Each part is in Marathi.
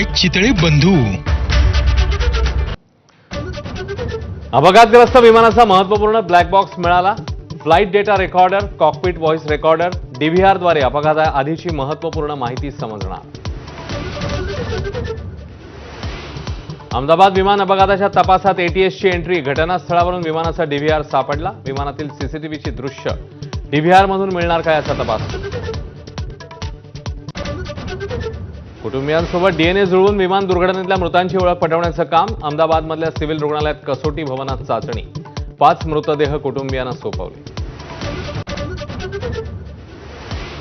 बाय चितळे बंधू? अपघातग्रस्त विमानाचा महत्त्वपूर्ण ब्लॅक बॉक्स मिळाला. Flight data recorder cockpit voice recorder डीव्हीआरद्वारे अपघाताआधीची महत्त्वपूर्ण माहिती समजणार. अहमदाबाद विमान अपघाताच्या तपासात एटीएसची एंट्री घटनास्थळावरून विमानाचा डीव्हीआर सापडला. विमानातील सीसीटीव्हीची दृश्य. डीव्हीआर मधून मिळणार का याचा तपास? कुटुंबियांसोबत डीएनए जुळवून विमान दुर्घटनेतल्या मृतांची ओळख पटवण्याचं काम अहमदाबादमधल्या सिव्हिल रुग्णालयात कसोटी भवनात चाचणी. पाच मृतदेह कुटुंबियांना सोपवले.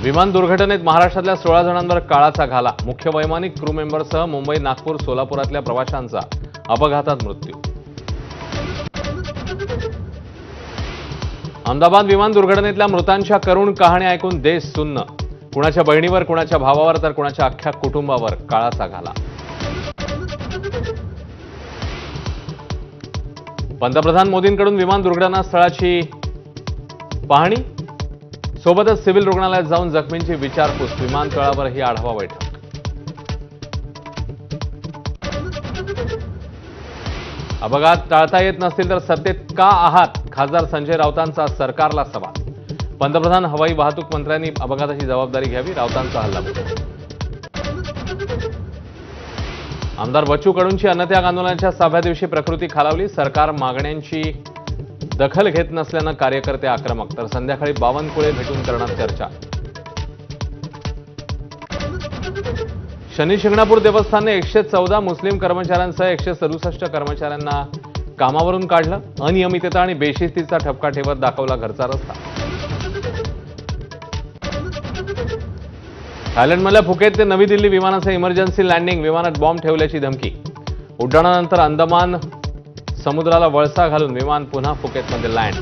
विमान दुर्घटनेत महाराष्ट्रातल्या सोळा जणांवर काळाचा घाला. मुख्य वैमानिक क्रू मेंबरसह मुंबई नागपूर सोलापुरातल्या प्रवाशांचा अपघातात मृत्यू. अहमदाबाद विमान दुर्घटनेतल्या मृतांच्या करुण कहाणी ऐकून देश सुन्न. कुणाच्या बहिणीवर कुणाच्या भावावर तर कुणाच्या अख्ख्या कुटुंबावर काळाचा घाला. पंतप्रधान मोदींकडून विमान दुर्घटना स्थळाची पाहणी? सोबतच सिव्हिल रुग्णालयात जाऊन जखमींची विचारपूस विमानतळावर ही आढावा बैठक. अपघात टाळता येत नसतील तर सत्तेत का आहात? खासदार संजय राऊतांचा सरकारला सवाल. पंतप्रधान हवाई वाहतूक मंत्र्यांनी अपघाताची जबाबदारी घ्यावी रावतांचा हल्ला. आमदार बच्चू कडूंची अन्नत्याग आंदोलनाच्या सहाव्या दिवशी प्रकृती खालावली. सरकार मागण्यांची दखल घेत नसल्यानं कार्यकर्ते आक्रमक तर संध्याकाळी बावनकुळे भेटून करणार चर्चा. शनी शिंगणापूर देवस्थानने एकशे चौदा मुस्लिम कर्मचाऱ्यांसह एकशे सदुसष्ट कर्मचाऱ्यांना कामावरून काढलं. अनियमितता आणि बेशिस्तीचा ठपका ठेवत दाखवला घरचा रस्ता. थायलंडमधल्या फुकेत ते नवी दिल्ली विमानाचं इमर्जन्सी लँडिंग विमानात बॉम्ब ठेवल्याची धमकी. उड्डाणानंतर अंदमान समुद्राला वळसा घालून विमान पुन्हा फुकेतमध्ये लँड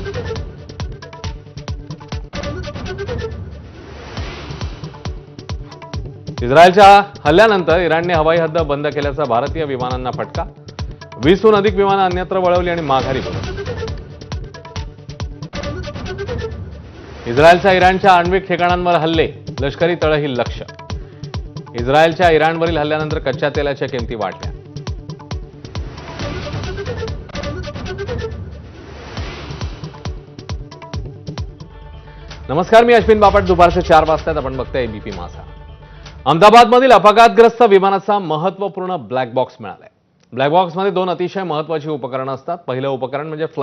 इस्रायलच्या हल्ल्यानंतर इराणने हवाई हद्द बंद केल्याचा भारतीय विमानांना फटका. वीसहून अधिक विमानं अन्यत्र वळवली आणि माघारी बोलवली इस्रायलच्या इराणच्या आण्विक ठिकाणांवर हल्ले लष्करी तळही लक्ष. इस्रायलच्या इराणवरील हल्ल्यानंतर कच्च्या तेलाच्या किमती वाढल्या. नमस्कार मी अश्विन बापट. दुपारचे चार वाजतायत. आपण बघताय एबीपी माझा. अहमदाबादमधील अपघातग्रस्त विमानाचा महत्त्वपूर्ण ब्लॅक बॉक्स मिळालाय. ब्लॅक बॉक्समध्ये दोन अतिशय महत्वाची उपकरणं असतात. पहिलं उपकरण म्हणजे फ्लाय